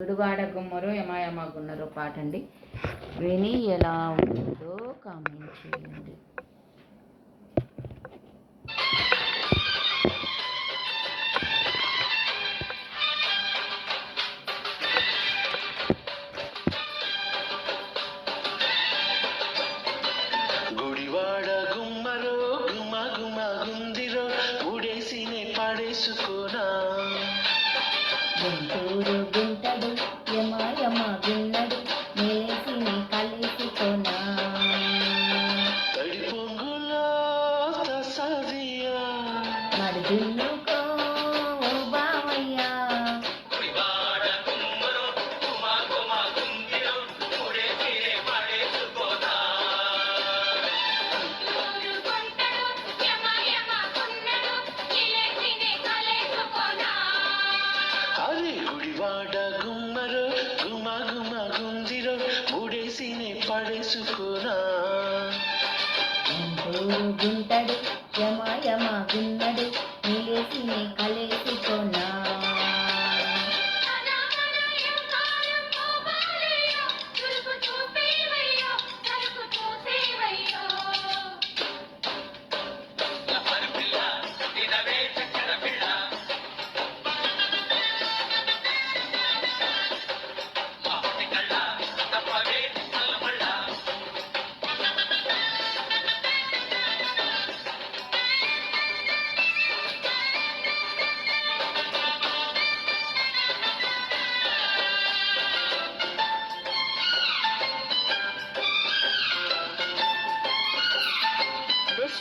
గుడివాడ గుమ్మరు యమాయమ గున్నరు పాట అండి విని ఎలా ఉందో కామెంట్ చేయండి. ఊడేసినే పాడేసుకోనా యమ గుంటడు యమాయమ గున్నడు మేసిని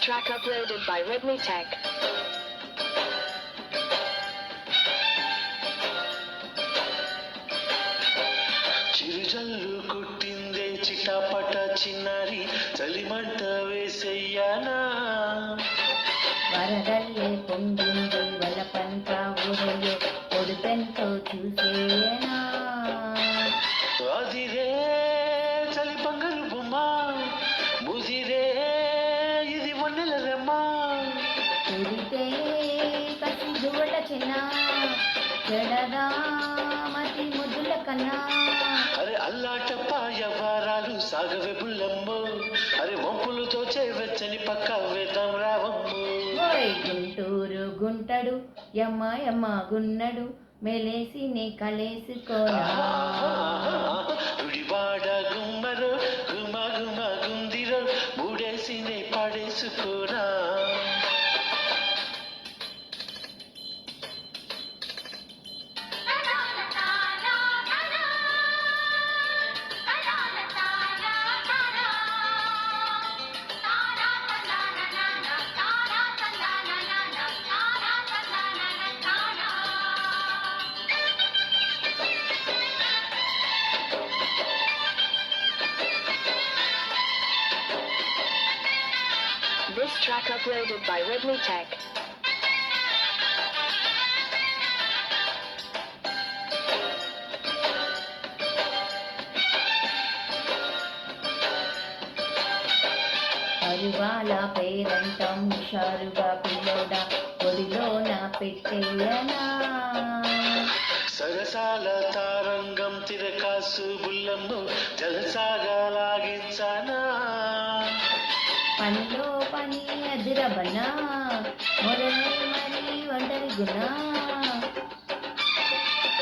track uploaded by Redmi Tech. చిరుజల్లు కుట్టిందే చిటాపట చిన్నారి చలిమంట వేసెయ్యానా వరదల్లే పొంగింది వలపంత ఊరయ్యో పొడుపెంతో చూసేనా ముద్దుల కన్నా. అరే సాగవే బుల్లమ్మో. అరే వంపులతో చేవచ్చని పక్క వేద్దాం రావమ్మో. ఓయ్ గుంటూరు గుంటడు యమ్మ యమ్మ గున్నడు మెలేసి నీ Gudivada గుమ్మరో గుమ గుమ గుందిరో మూడేసినే పాడేసుకోనా తనాల This track uploaded by Redmi Tech. అరువాల పేరంటం హుషారుగా పిల్లోడా ఒడిలో నా పెట్టేయనా సరసాల తారంగం తిరకాసు బుల్లమ్ము జలసాగలాగించానా పనిలో పని అదిరబనా మొదలై మరి ఒంటరి గునా.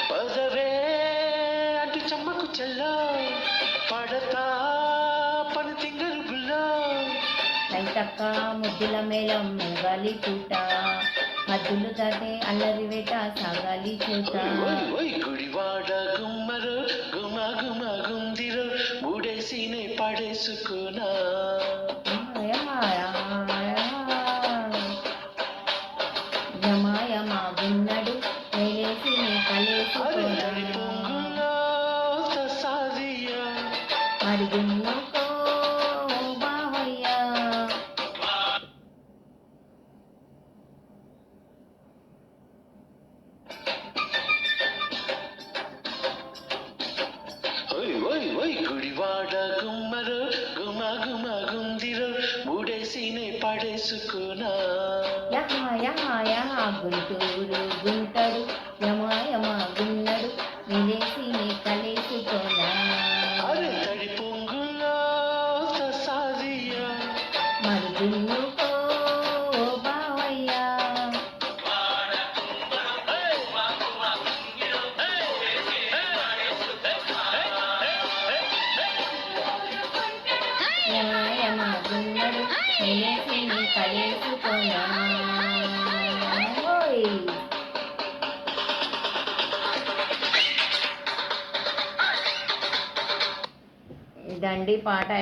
పదవే అటు చెమ్మకు చెల్లో పడతా పని తింగరు బుల్లో లైతక్క ముద్దుల మేళం మెగాలి చూట హద్దులు దాటే అల్లరి వేట సాగాలి చూట గుడివాడ గుమ్మరు గుమ గుమ గుందిరు మూడేసినే పడేసుకున్నా మరి గున్నుకో బావయ్యా. ఓయ్ ఓయ్ ఓయ్. గుడివాడ గుమ్మరు గుమ గుమ గుందిరు మూడేసినే పడేసుకున్నా. యహ యహ యహ గుంటూరు గుంటడు యమ యమ గున్నడు విదేశీ కలుసుకోనా అరే మరి దున్నుకో ఓ బావయ్యా న్యాయమాగున్నడు విదేశీ ఇదండి పాట